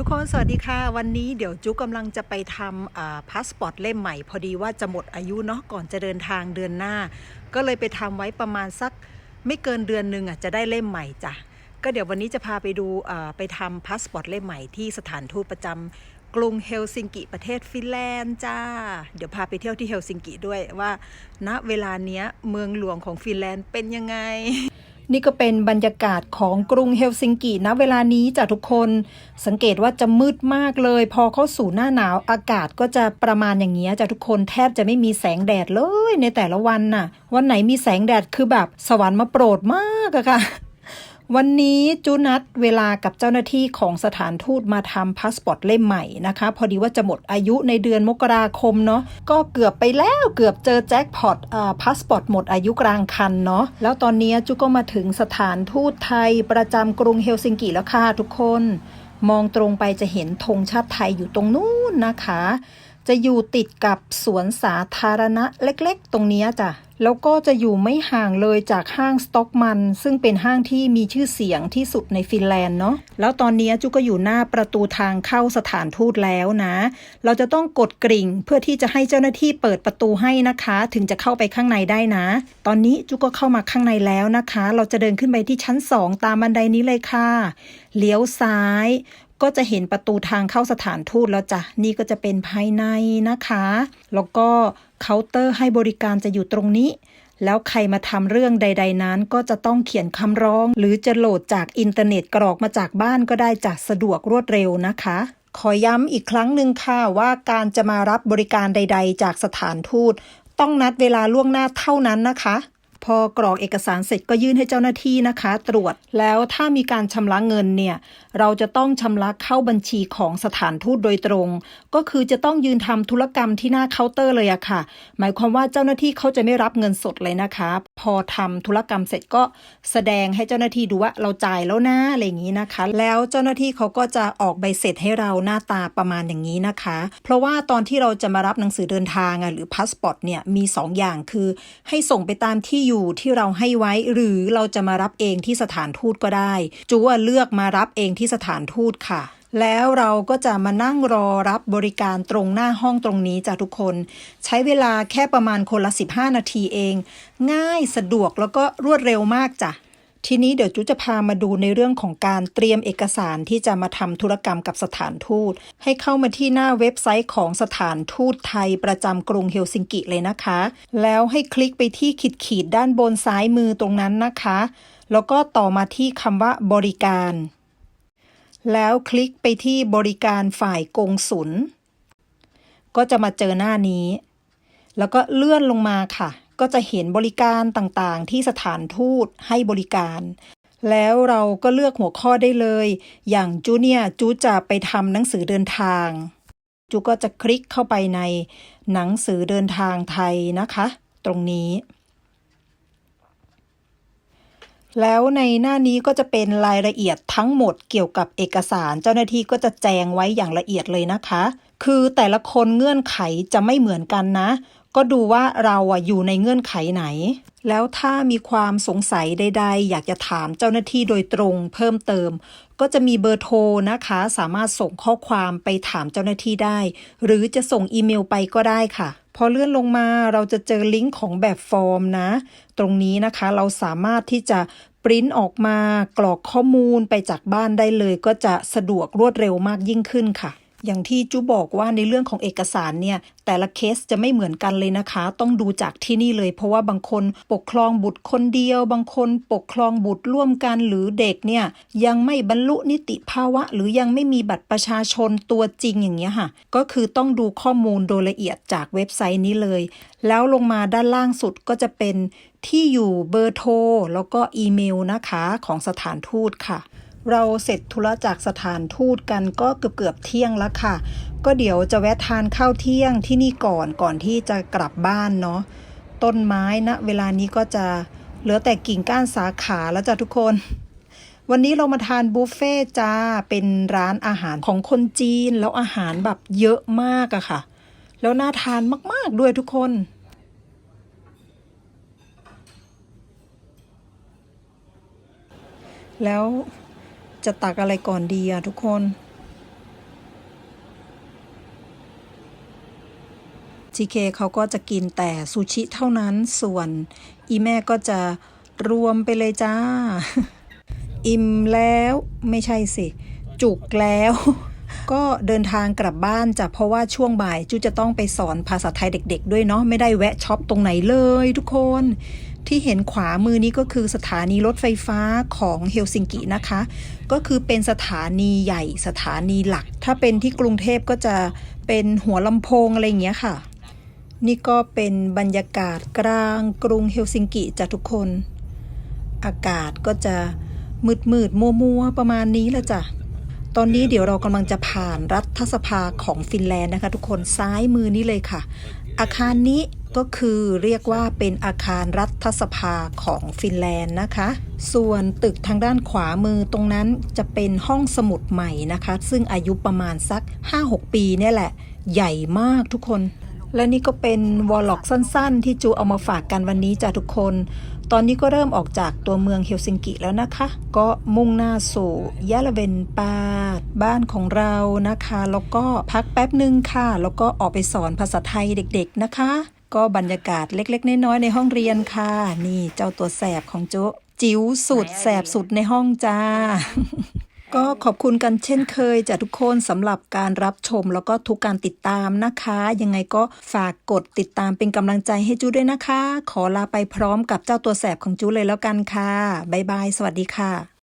ทุกคนสวัสดีค่ะ วันนี้เดี๋ยวจุ๊กำลังจะไปทำพาสปอร์ตเล่มใหม่ พอดีว่าจะหมดอายุเนาะก่อนจะเดินทางเดือนหน้า ก็เลยไปทำไว้ประมาณสักไม่เกินเดือนหนึ่งอะจะได้เล่มใหม่จ้ะก็เดี๋ยววันนี้จะพาไปดูอ่าไปทำพาสปอร์ตเล่มใหม่ที่สถานทูตประจำกรุงเฮลซิงกิประเทศฟินแลนด์จ้า เดี๋ยวพาไปเที่ยวที่เฮลซิงกิด้วยว่าณเวลาเนี้ยเมืองหลวงของฟินแลนด์เป็นยังไง นี่ก็เป็นบรรยากาศของกรุงเฮลซิงกิณเวลานี้จ้ะทุกคน สังเกตว่าจะมืดมากเลย พอเข้าสู่หน้าหนาวอากาศก็จะประมาณอย่างนี้จ้ะทุกคนแทบจะไม่มีแสงแดดเลยในแต่ละวันน่ะ วันไหนมีแสงแดดคือแบบสวรรค์มาโปรดมากอะค่ะ วันนี้จูนัดเวลากับเจ้าหน้าที่ของสถานทูตมาทำพาสปอร์ตเล่มใหม่นะคะ พอดีว่าจะหมดอายุในเดือนมกราคมเนาะก็เกือบไปแล้วเกือบเจอแจ็คพอตอ่าพาสปอร์ตหมดอายุกลางคันเนาะแล้วตอนนี้จูก็มาถึงสถานทูตไทยประจำกรุงเฮลซิงกิแล้วค่ะทุกคน มองตรงไปจะเห็นธงชาติไทยอยู่ตรงนู้นนะคะ จะอยู่ติดกับสวนสาธารณะเล็กๆ ตรงนี้จ้ะ แล้วก็จะอยู่ไม่ห่างเลยจากห้างสต็อกมัน ซึ่งเป็นห้างที่มีชื่อเสียงที่สุดในฟินแลนด์เนาะแล้วตอนนี้จุก็อยู่หน้าประตูทางเข้าสถานทูตแล้วนะ เราจะต้องกดกริ่งเพื่อที่จะให้เจ้าหน้าที่เปิดประตูให้นะคะ ถึงจะเข้าไปข้างในได้นะ ตอนนี้จุก็เข้ามาข้างในแล้วนะคะ เราจะเดินขึ้นไปที่ชั้น 2 ตามบันไดนี้เลยค่ะ เลี้ยวซ้าย ก็จะเห็นประตูทางเข้าสถานทูตแล้วจ้ะ นี่ก็จะเป็นภายในนะคะ แล้วก็เคาน์เตอร์ให้บริการจะอยู่ตรงนี้ แล้วใครมาทำเรื่องใด ๆ นั้น ก็จะต้องเขียนคำร้อง หรือจะโหลดจากอินเทอร์เน็ตกรอกมาจากบ้านก็ได้จ้ะสะดวกรวดเร็วนะคะขอย้ำอีกครั้งหนึ่งค่ะว่าการจะมารับบริการใด ๆ จากสถานทูต ต้องนัดเวลาล่วงหน้าเท่านั้นนะคะ พอกรอกเอกสารเสร็จก็ยื่นให้เจ้าหน้าที่นะคะ ตรวจแล้วถ้ามีการชำระเงินเนี่ยเราจะต้องชำระเข้าบัญชีของสถานทูตโดยตรง ก็คือจะต้องยืนทำธุรกรรมที่หน้าเคาน์เตอร์เลยอะค่ะ หมายความว่าเจ้าหน้าที่เขาจะไม่รับเงินสดเลยนะคะ พอทำธุรกรรมเสร็จก็แสดงให้เจ้าหน้าที่ดูว่าเราจ่ายแล้วนะอะไรอย่างนี้นะคะ แล้วเจ้าหน้าที่เขาก็จะออกใบเสร็จให้เราหน้าตาประมาณอย่างนี้นะคะ เพราะว่าตอนที่เราจะมารับหนังสือเดินทางอะหรือพาสปอร์ตเนี่ยมีสองอย่างคือ ให้ส่งไปตามที่อยู่อยู่ที่เราให้ไว้ หรือเราจะมารับเองที่สถานทูตก็ได้ จูว่าเลือกมารับเองที่สถานทูตค่ะแล้วเราก็จะมานั่งรอรับบริการตรงหน้าห้องตรงนี้จ้ะทุกคน ใช้เวลาแค่ประมาณคนละ 15 นาทีเอง ง่ายสะดวกแล้วก็รวดเร็วมากจ้ะ ทีนี้เดี๋ยวจุจะพามาดูในเรื่องของการเตรียมเอกสารที่จะมาทำธุรกรรมกับสถานทูต ให้เข้ามาที่หน้าเว็บไซต์ของสถานทูตไทยประจำกรุงเฮลซิงกิเลยนะคะ แล้วให้คลิกไปที่ขีดขีดด้านบนซ้ายมือตรงนั้นนะคะ แล้วก็ต่อมาที่คำว่าบริการ แล้วคลิกไปที่บริการฝ่ายกงสุลก็จะมาเจอหน้านี้ แล้วก็เลื่อนลงมาค่ะ ก็จะเห็นบริการต่างๆ ที่สถานทูตให้บริการ แล้วเราก็เลือกหัวข้อได้เลย อย่างจูเนียจูจะไปทำหนังสือเดินทาง จูก็จะคลิกเข้าไปในหนังสือเดินทางไทยนะคะ ตรงนี้ แล้วในหน้านี้ก็จะเป็นรายละเอียดทั้งหมดเกี่ยวกับเอกสาร เจ้าหน้าที่ก็จะแจงไว้อย่างละเอียดเลยนะคะ คือแต่ละคนเงื่อนไขจะไม่เหมือนกันนะ ก็ดูว่าเราอะอยู่ในเงื่อนไขไหน แล้วถ้ามีความสงสัยใด ๆ อยากจะถามเจ้าหน้าที่โดยตรงเพิ่มเติม ก็จะมีเบอร์โทรนะคะ สามารถส่งข้อความไปถามเจ้าหน้าที่ได้ หรือจะส่งอีเมลไปก็ได้ค่ะพอเลื่อนลงมาเราจะเจอลิงก์ของแบบฟอร์มนะ ตรงนี้นะคะเราสามารถที่จะปริ้นออกมากรอกข้อมูลไปจากบ้านได้เลย ก็จะสะดวกรวดเร็วมากยิ่งขึ้นค่ะ อย่างที่จูบอกว่าในเรื่องของเอกสารเนี่ยแต่ละเคสจะไม่เหมือนกันเลยนะคะ ต้องดูจากที่นี่เลย เพราะว่าบางคนปกครองบุตรคนเดียว บางคนปกครองบุตรร่วมกันหรือเด็กเนี่ยยังไม่บรรลุนิติภาวะ หรือยังไม่มีบัตรประชาชนตัวจริงอย่างเงี้ยค่ะก็คือต้องดูข้อมูลโดยละเอียดจากเว็บไซต์นี้เลย แล้วลงมาด้านล่างสุดก็จะเป็นที่อยู่เบอร์โทรแล้วก็อีเมลนะคะของสถานทูตค่ะ เราเสร็จธุระจากสถานทูตกันก็เกือบเกือบเที่ยงแล้วค่ะ ก็เดี๋ยวจะแวะทานข้าวเที่ยงที่นี่ก่อนก่อนที่จะกลับบ้านเนาะต้นไม้นะ เวลานี้ก็จะเหลือแต่กิ่งก้านสาขาแล้วจ้ะทุกคน วันนี้เรามาทานบุฟเฟ่ต์จ้าเป็นร้านอาหารของคนจีน แล้วอาหารแบบเยอะมากอะค่ะ แล้วน่าทานมาก ๆด้วยทุกคนแล้ว จะตักอะไรก่อนดีอะทุกคนทีเคเขาก็จะกินแต่ซูชิเท่านั้นส่วน อีแม่ก็จะรวมไปเลยจ้า อิ่มแล้วไม่ใช่สิ จุกแล้ว ก็เดินทางกลับบ้านจ้ะเพราะว่าช่วงบ่ายจูจะต้องไปสอนภาษาไทยเด็ก ๆ ด้วยเนาะไม่ได้แวะช็อปตรงไหนเลยทุกคน ที่เห็นขวามือนี้ก็คือสถานีรถไฟฟ้าของเฮลซิงกินะคะ ก็คือเป็นสถานีใหญ่สถานีหลัก ถ้าเป็นที่กรุงเทพก็จะเป็นหัวลำโพงอะไรอย่างเงี้ยค่ะ นี่ก็เป็นบรรยากาศกลางกรุงเฮลซิงกิจ้ะทุกคน อากาศก็จะมืดมืดมัวมัวประมาณนี้ละจ้ะตอนนี้เดี๋ยวเรากำลังจะผ่านรัฐสภาของฟินแลนด์นะคะ ทุกคนซ้ายมือนี้เลยค่ะ อาคารนี้ ก็คือเรียกว่าเป็นอาคารรัฐสภาของฟินแลนด์นะคะ ส่วนตึกทางด้านขวามือตรงนั้นจะเป็นห้องสมุดใหม่นะคะ ซึ่งอายุประมาณสัก 5-6 ปีเนี่ยแหละ ใหญ่มากทุกคน และนี่ก็เป็นวอลล็อกสั้นๆ ที่จูเอามาฝากกันวันนี้จ้ะทุกคน ตอนนี้ก็เริ่มออกจากตัวเมืองเฮลซิงกิแล้วนะคะ ก็มุ่งหน้าสู่ยะละเวนปาดบ้านของเรานะคะ แล้วก็พักแป๊บหนึ่งค่ะ แล้วก็ออกไปสอนภาษาไทยเด็กๆนะคะ ก็บรรยากาศเล็กๆ น้อยๆในห้องเรียนค่ะ นี่เจ้าตัวแสบของโจะจิ๋วสุดแสบสุดในห้องจ้า ก็ขอบคุณกันเช่นเคยจากทุกคนสำหรับการรับชมแล้วก็ทุกการติดตามนะคะ ยังไงก็ฝากกดติดตามเป็นกำลังใจให้จูด้วยนะคะ ขอลาไปพร้อมกับเจ้าตัวแสบของจูเลยแล้วกันค่ะบ๊ายบาย สวัสดีค่ะ